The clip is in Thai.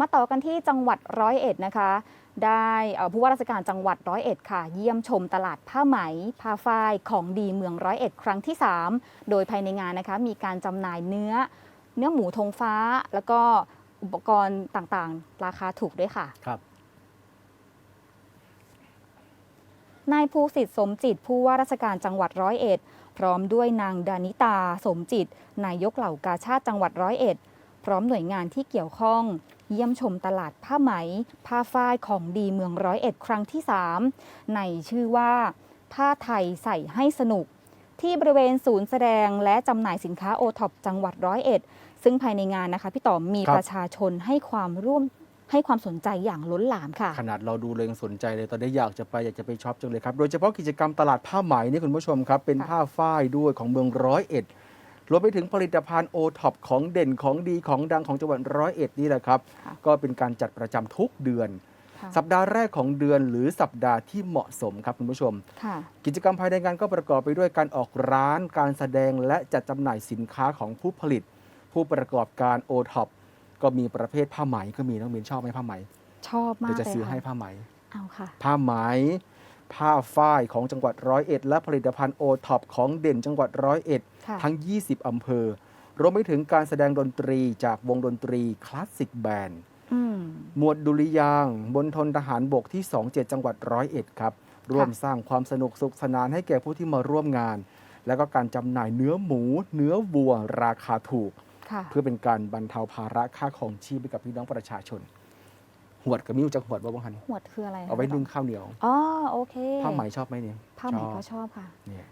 มาต่อกันที่จังหวัดร้อยเอ็ดนะคะ ได้เอ่อผู้ว่าราชการจังหวัดร้อยเอ็ดค่ะ เยี่ยมชมตลาดผ้าไหมผ้าฝ้ายของดีเมืองร้อยเอ็ดครั้งที่ 3 โดยภายในงานนะคะมีการจำหน่ายเนื้อ เนื้อหมูธงฟ้า แล้วก็อุปกรณ์ต่างๆ ราคาถูกด้วยค่ะครับนายภูสิทธิ์สมจิตผู้ว่าราชการจังหวัดร้อยเอ็ดพร้อมด้วยนางดานิตาสมจิตนายกเหล่ากาชาติจังหวัดร้อยเอ็ด พร้อมหน่วยงานที่เกี่ยวข้อง เยี่ยมชมตลาดผ้าไหม ผ้าฝ้ายของดีเมืองร้อยเอ็ดครั้งที่ 3 ในชื่อว่า ผ้าไทยใส่ให้สนุก ที่บริเวณศูนย์แสดงและจำหน่ายสินค้าโอท็อปจังหวัดร้อยเอ็ดซึ่งภายในงานนะคะพี่ต่อมมีครับประชาชนให้ความร่วมให้ความสนใจอย่างล้นหลามค่ะ ขนาดเราดูเลยยังสนใจเลยตอนนี้อยากจะไปอยากจะไปช็อปจังเลยครับ โดยเฉพาะกิจกรรมตลาดผ้าไหมนี่คุณผู้ชมครับ เป็นค่ะผ้าฝ้ายด้วยของเมืองร้อยเอ็ด รวมไปถึงผลิตภัณฑ์โอท็อปของเด่นของดีของดังของจังหวัดร้อยเอ็ดนี่แหละครับ ค่ะ ก็เป็นการจัดประจำทุกเดือน ค่ะสัปดาห์แรกของเดือนหรือสัปดาห์ที่เหมาะสมครับคุณผู้ชม ค่ะ กิจกรรมภายในงานก็ประกอบไปด้วยการออกร้าน การแสดงและจัดจำหน่ายสินค้าของผู้ผลิต ผู้ประกอบการโอท็อปก็มีประเภทผ้าไหมก็มีน้องมินชอบไหมผ้าไหมชอบมากเดี๋ยวจะเลยซื้อค่ะให้ผ้าไหม เอาค่ะ ผ้าไหม ผ้าฝ้ายของจังหวัดร้อยเอ็ดและผลิตภัณฑ์โอท็อปของเด่นจังหวัดร้อยเอ็ดค่ะทั้ง 20 อำเภอ รวมไปถึงการแสดงดนตรีจากวงดนตรีคลาสสิกแบนด์อืมหมวดดุริยางค์บนทนทหารบกที่ 27 จังหวัดร้อยเอ็ดครับ ร่วมสร้างความสนุกสุขสนานให้แก่ผู้ที่มาร่วมงาน แล้วก็การจำหน่ายเนื้อหมู เนื้อวัว ราคาถูกค่ะเพื่อเป็นการบรรเทาภาระค่าของชีพให้กับพี่น้องประชาชน หวดกับมิ้วจากหวดว่าบ้างคันหวดคืออะไรเอาไว้นึ่งข้าวเหนียวอ๋อโอเคผ้าไหมชอบไหมเนี่ยผ้าไหมก็ชอบค่ะเนี่ย